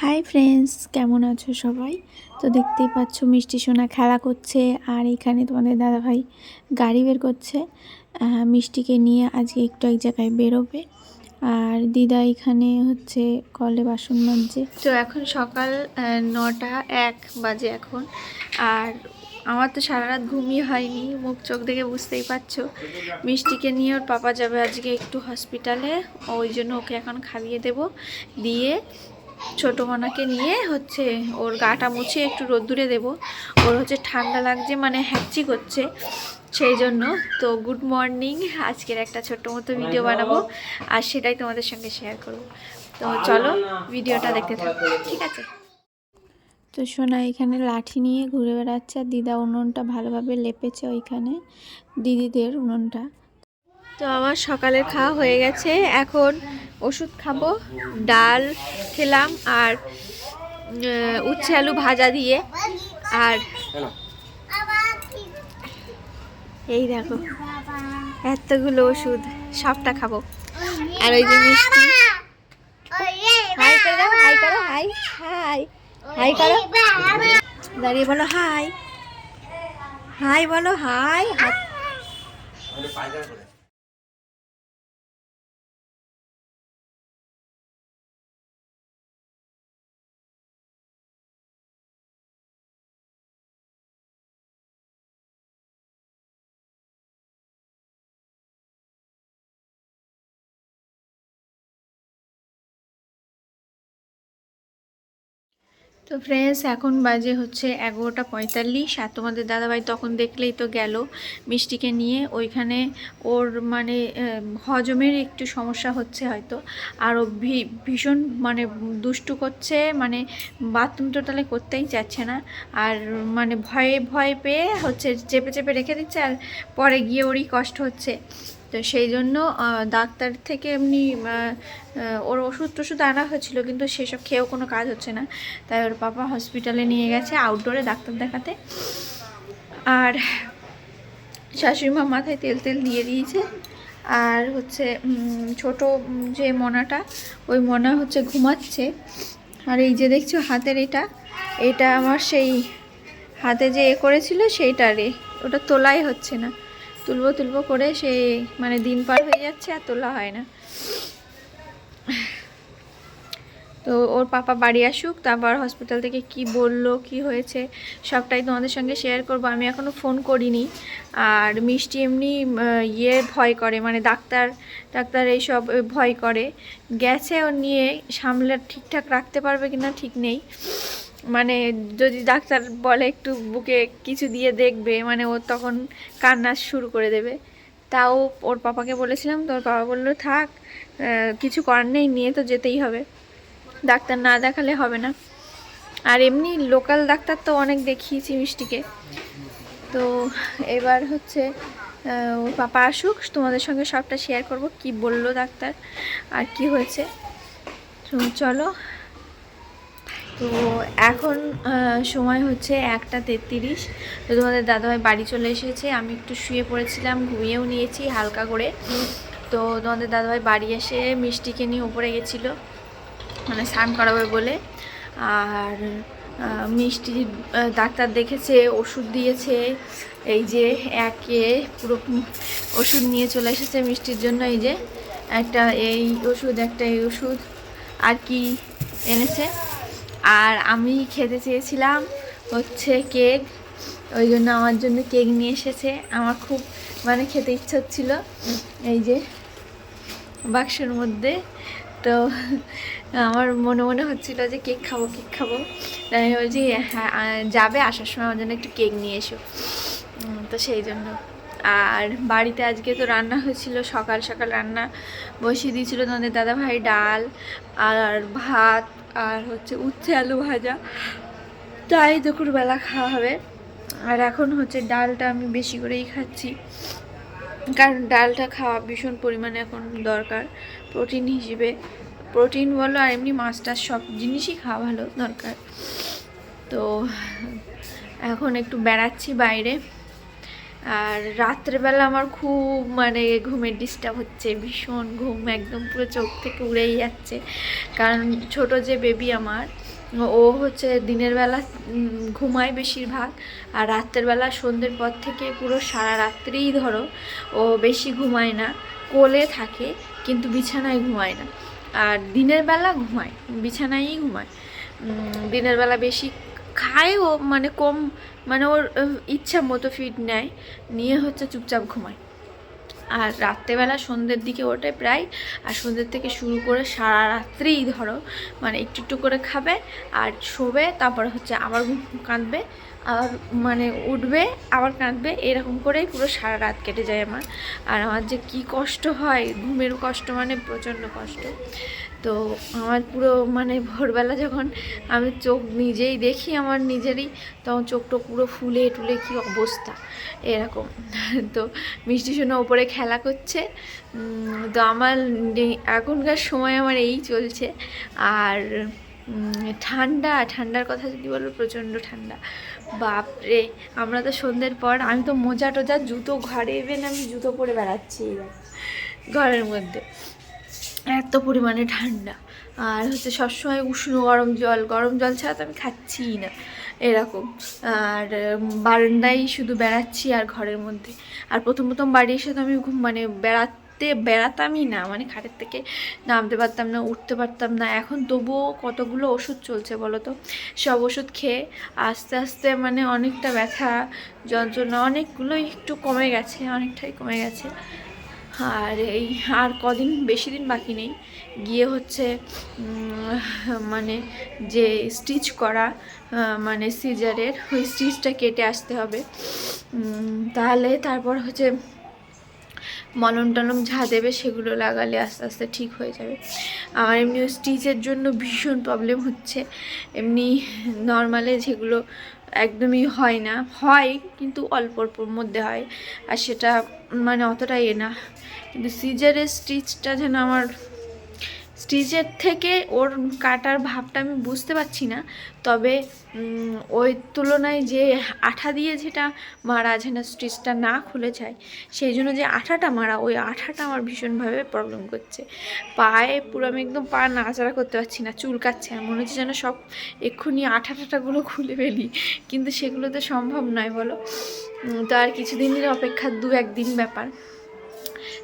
Hi friends, কেমন আছো সবাই? তো দেখতেই পাচ্ছ মিষ্টি সোনা খেলা করছে, আর এখানে তোমাদের দাদাভাই গাড়ি বের করছে। মিষ্টিকে নিয়ে আজকে একটু এক জায়গায় বেরোবে। আর দিদা এখানে হচ্ছে কলে বাসন মাজছে। তো এখন সকাল নটা এক বাজে এখন। আর আমার তো সারা রাত ঘুমিয়ে হয়নি, মুখ চোখ দেখে বুঝতেই পারছ। মিষ্টিকে নিয়ে ওর পাপা যাবে আজকে একটু হসপিটালে ওই জন্য ওকে এখন খাইয়ে দেব। দিয়ে ছোটো মনাকে নিয়ে হচ্ছে ওর গাটা মুছে একটু রোদ্দুরে দেব। ওর হচ্ছে ঠান্ডা লাগছে মানে হ্যাচি করছে। সেই জন্য তো গুড মর্নিং আজকের একটা ছোট্ট মতো ভিডিও বানাবো। আর সেটাই তোমাদের সঙ্গে শেয়ার করব। তো চলো ভিডিওটা দেখতে থাকো। ঠিক আছে? তো সোনা এখানে লাঠি নিয়ে ঘুরে বেড়াচ্ছে। আর দিদা উনুনটা ভালোভাবে লেপেছে ওইখানে দিদিদের উনুনটা। তো আমার সকালের খাওয়া হয়ে গেছে। এখন ওষুধ খাব, ডাল খেলাম আর উচ্ছে আলু ভাজা দিয়ে। আর এই দেখো, এতগুলো ওষুধ, সবটা খাব। আর ওই যে মিষ্টি। Hi hi hi hi hi দাঁড়িয়ে বলো হাই। হাই বলো হাই, হাত তো ফ্রেন্ডস এখন বাজে হচ্ছে এগারোটা পঁয়তাল্লিশ আর তোমাদের দাদাভাই তখন দেখলেই তো গেল মিষ্টিকে নিয়ে। ওইখানে ওর মানে হজমের একটু সমস্যা হচ্ছে হয়তো। আর ও ভী- ভীষণ মানে দুষ্টু করছে মানে বাথরুম টোটালে করতেই চাচ্ছে না। আর মানে ভয়ে, ভয় পেয়ে হচ্ছে চেপে চেপে রেখে দিচ্ছে আর পরে গিয়ে ওরই কষ্ট হচ্ছে। তো সেই জন্য ডাক্তার থেকে এমনি ওর ওষুধ টষুধ আনা হয়েছিল, কিন্তু সেসব খেয়েও কোনো কাজ হচ্ছে না। তাই ওর পাপা হসপিটালে নিয়ে গেছে আউটডোরে ডাক্তার দেখাতে। আর শাশুড়ি মা মাথায় তেল তেল দিয়ে দিয়েছে। আর হচ্ছে ছোট যে মনাটা, ওই মনা হচ্ছে ঘুমাচ্ছে। আর এই যে দেখছ হাতের এটা এটা আমার সেই হাতে যে এ করেছিল, সেইটা রে, ওটা তোলাই হচ্ছে না। তুলবো তুলবো করে সে মানে দিন পার হয়ে যাচ্ছে আর তোলা হয় না। তো ওর পাপা বাড়ি আসুক, তারপর হসপিটাল থেকে কি বলল, কি হয়েছে, সবটাই তোমাদের সঙ্গে শেয়ার করব। আমি এখনও ফোন করিনি। আর মিষ্টি এমনি ইয়ে ভয় করে মানে ডাক্তার ডাক্তার এইসব ভয় করে। গেছে ও নিয়ে, সামলে ঠিকঠাক রাখতে পারবে কিনা ঠিক নেই। মানে যদি ডাক্তার বলে একটু বুকে কিছু দিয়ে দেখবে মানে ও তখন কান্না শুরু করে দেবে। তাও ওর পাপাকে বলেছিলাম তো ওর পাপা বলল, থাক কিছু করার নেই, নিয়ে তো যেতেই হবে। ডাক্তার না দেখালে হবে না। আর এমনি লোকাল ডাক্তার তো অনেক দেখিয়েছি মিষ্টিকে। তো এবার হচ্ছে ওর পাপা আসুক, তোমাদের সঙ্গে সবটা শেয়ার করব, কি বলল ডাক্তার আর কি হয়েছে। চলো তো এখন সময় হচ্ছে একটা তেত্রিশ। তো তোমাদের দাদাভাই বাড়ি চলে এসেছে। আমি একটু শুয়ে পড়েছিলাম, ঘুমিয়েও নিয়েছি হালকা করে। তো তোমাদের দাদাভাই বাড়ি এসে মিষ্টিকে নিয়ে উপরে গেছিল মানে স্নান করাবে বলে। আর মিষ্টি ডাক্তার দেখেছে, ওষুধ দিয়েছে। এই যে একে পুরো ওষুধ নিয়ে চলে এসেছে মিষ্টির জন্য। এই যে একটা এই ওষুধ, একটা এই ওষুধ। আর কি এনেছে? আর আমি খেতে চেয়েছিলাম হচ্ছে কেক, ওই জন্য আমার জন্য কেক নিয়ে এসেছে। আমার খুব মানে খেতে ইচ্ছা হচ্ছিল এই যে বাক্সের মধ্যে। তো আমার মনে মনে হচ্ছিল যে কেক খাব কেক খাব। আমি বলছি হ্যাঁ যাবে, আসার সময় আমার জন্য একটু কেক নিয়ে এসো। তো সেই জন্য। আর বাড়িতে আজকে তো রান্না হয়েছিল, সকাল সকাল রান্না বসিয়ে দিয়েছিল তোমাদের দাদা ভাই ডাল আর ভাত। আর হচ্ছে উচ্ছে আলু ভাজা। তাই দুপুরবেলা খাওয়া হবে। আর এখন হচ্ছে ডালটা আমি বেশি করেই খাচ্ছি। কারণ ডালটা খাওয়া ভীষণ পরিমাণে এখন দরকার, প্রোটিন হিসেবে। প্রোটিন বলো আর এমনি মাছ টাছ সব জিনিসই খাওয়া ভালো, দরকার। তো এখন একটু বেড়াচ্ছি বাইরে। আর রাত্রেবেলা আমার খুব মানে ঘুমের ডিস্টার্ব হচ্ছে, ভীষণ ঘুম একদম পুরো চোখ থেকে উড়েই যাচ্ছে। কারণ ছোট যে বেবি আমার, ও হচ্ছে দিনের বেলা ঘুমায় বেশিরভাগ, আর রাত্রের বেলা সন্ধ্যের পর থেকে পুরো সারা রাত্রেই ধরো, ও বেশি ঘুমায় না, কোলে থাকে, কিন্তু বিছানায় ঘুমায় না। আর দিনের বেলা ঘুমায়, বিছানায়ই ঘুমায়। দিনের বেলা বেশি খায় ও মানে কম মানে ওর ইচ্ছা মতো ফিড নেয়, নিয়ে হচ্ছে চুপচাপ ঘুমায়। আর রাত্রেবেলা সন্ধ্যের দিকে ওঠে প্রায়, আর সন্ধ্যের থেকে শুরু করে সারা রাত্রিই ধরো মানে একটু একটু করে খাবে, আর শোবে, তারপরে হচ্ছে আবার কাঁদবে, আবার মানে উঠবে, আবার কাঁদবে, এরকম করেই পুরো সারা রাত কেটে যায় আমার। আর আমার যে কি কষ্ট হয়, ঘুমের কষ্ট মানে প্রচণ্ড কষ্ট। তো আমার পুরো মানে ভোরবেলা যখন আমি চোখ নিজেই দেখি আমার নিজেরই, তখন চোখটা পুরো ফুলে টুলে কি অবস্থা? এরকম। তো মিষ্টি সোনা ওপরে খেলা করছে। তো আমার এখনকার সময় আমার এই চলছে। আর ঠান্ডা, ঠান্ডার কথা যদি বলো প্রচণ্ড ঠান্ডা। বাপরে, আমরা তো সন্ধ্যের পর, আমি তো মোজা টোজা জুতো, ঘরে এবেন আমি জুতো পরে বেড়াচ্ছি। ঘরের মধ্যে। এত পরিমাণে ঠান্ডা। আর হচ্ছে সবসময় উষ্ণ গরম জল গরম জল ছাড়া তো আমি খাচ্ছিই না, এরকম। আর বারান্দায় শুধু বেড়াচ্ছি আর ঘরের মধ্যে। আর প্রথম প্রথম বাড়ি এসে তো আমি ঘুম মানে বেড়াতে, বেড়াতামই না মানে খাটের থেকে নামতে পারতাম না, উঠতে পারতাম না। এখন তবুও কতগুলো ওষুধ চলছে বলো তো? সব ওষুধ খেয়ে আস্তে আস্তে মানে অনেকটা ব্যথা, যন্ত্রণা অনেকগুলোই একটু কমে গেছে, অনেকটাই কমে গেছে। আর এই আর কদিন বেশি দিন বাকি নেই। গিয়ে হচ্ছে মানে যে স্টিচ করা মানে সিজারের ওই স্টিচটা কেটে আসতে হবে। তাহলে তারপর হচ্ছে মলম টলম যা দেবে সেগুলো লাগালে আস্তে আস্তে ঠিক হয়ে যাবে। আমার এমনি স্টিচের জন্য ভীষণ প্রবলেম হচ্ছে। এমনি নর্মালে যেগুলো একদমই হয় না, হয় কিন্তু অল্প অল্পর মধ্যে হয়। আর সেটা মানে অতটাই এ না। কিন্তু সিজারের স্টিচটা যেন আমার স্টিচের থেকে ওর কাটার ভাবটা আমি বুঝতে পারছি না। তবে ওই তুলনায় যে আঠা দিয়ে যেটা মারা যেন স্টিচটা না খুলে যায়, সেই জন্য যে আঠাটা মারা, ওই আঠাটা আমার ভীষণভাবে প্রবলেম করছে। পায়ে পুরো আমি একদম পা নাড়াচাড়া করতে পারছি না, চুলকাচ্ছে মনে হচ্ছে যেন সব এক্ষুনি আঠা টাটাগুলো খুলে ফেলি, কিন্তু সেগুলো তো সম্ভব নয়, বলো। তো আর কিছুদিনের অপেক্ষা দু একদিন ব্যাপার।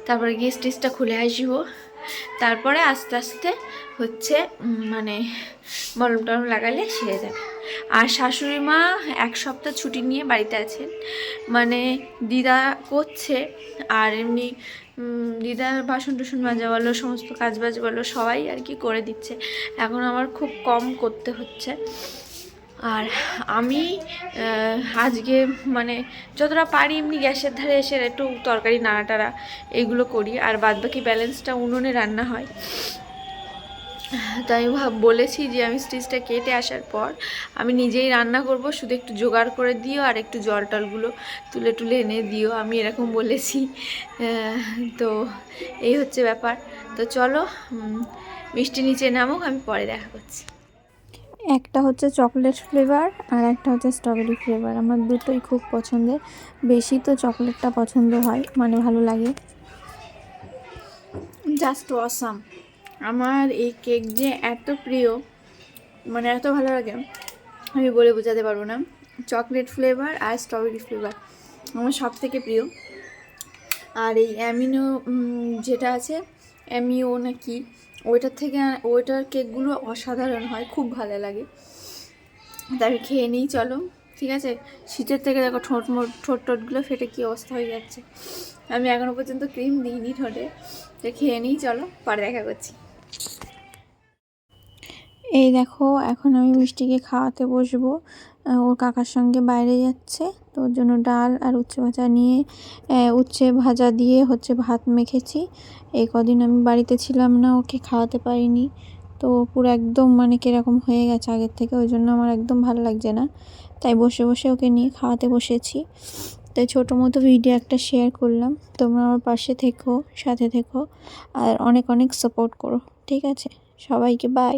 তারপরে গিয়ে স্টিচটা খুলে আসব। তারপরে আস্তে আস্তে হচ্ছে মানে মলম টলম লাগালে সেরে যাবে। আর শাশুড়ি মা এক সপ্তাহ ছুটি নিয়ে বাড়িতে আছেন। মানে দিদা করছে, আর এমনি দিদার বাসন টুসন মাজা বলো, সমস্ত কাজ বাজ বলো, সবাই আর কি করে দিচ্ছে। এখন আমার খুব কম করতে হচ্ছে। আর আমি আজকে মানে যতটা পারি এমনি গ্যাসের ধারে এসে একটু তরকারি নাড়া টাড়া এগুলো করি। আর বাদ বাকি ব্যালেন্সটা উনুনে রান্না হয়। তাই ভাব বলেছি যে আমি স্টিচটা কেটে আসার পর আমি নিজেই রান্না করব, শুধু একটু জোগাড় করে দিও আর একটু জল টলগুলো তুলে তুলে এনে দিও। আমি এরকম বলেছি। তো এই হচ্ছে ব্যাপার। তো চলো মিষ্টি নিচে নামুক, আমি পরে দেখা করছি। একটা হচ্ছে চকলেট ফ্লেভার আর একটা হচ্ছে স্ট্রবেরি ফ্লেভার। আমার দুটোই খুব পছন্দের। বেশি তো চকলেটটা পছন্দ হয় মানে ভালো লাগে। Just awesome. আমার এই কেক যে এত প্রিয় মানে এত ভালো লাগে, আমি বলে বোঝাতে পারব না। চকলেট ফ্লেভার আর স্ট্রবেরি ফ্লেভার আমার সব থেকে প্রিয়। আর এই অ্যামিনো যেটা আছে, অ্যামিও নাকি ওইটার থেকে ওইটার কেকগুলো অসাধারণ হয়, খুব ভালো লাগে। তাই খেয়ে নিই, চলো। ঠিক আছে? শীতের থেকে দেখো ঠোঁট ঠোঁট টোটগুলো ফেটে কী অবস্থা হয়ে যাচ্ছে। আমি এখনও পর্যন্ত ক্রিম দিইনি ঠোঁটে। তো খেয়ে নিই, চলো। পরে দেখা করছি। এই দেখো, এখন আমি মিষ্টিকে খাওয়াতে বসবো। ওর কাকার সঙ্গে বাইরে যাচ্ছে, তো ওর জন্য ডাল আর উচ্ছে ভাজা নিয়ে উচ্ছে ভাজা দিয়ে হচ্ছে ভাত মেখেছি। এই কদিন আমি বাড়িতে ছিলাম না, ওকে খাওয়াতে পারিনি। তো পুরো একদম মানে কীরকম হয়ে গেছে আগের থেকে, ওই জন্য আমার একদম ভালো লাগছে না। তাই বসে বসে ওকে নিয়ে খাওয়াতে বসেছি। তাই ছোটো মতো ভিডিও একটা শেয়ার করলাম। তোমরা আমার পাশে থেকো, সাথে থেকো, আর অনেক অনেক সাপোর্ট করো, ঠিক আছে? সবাইকে বাই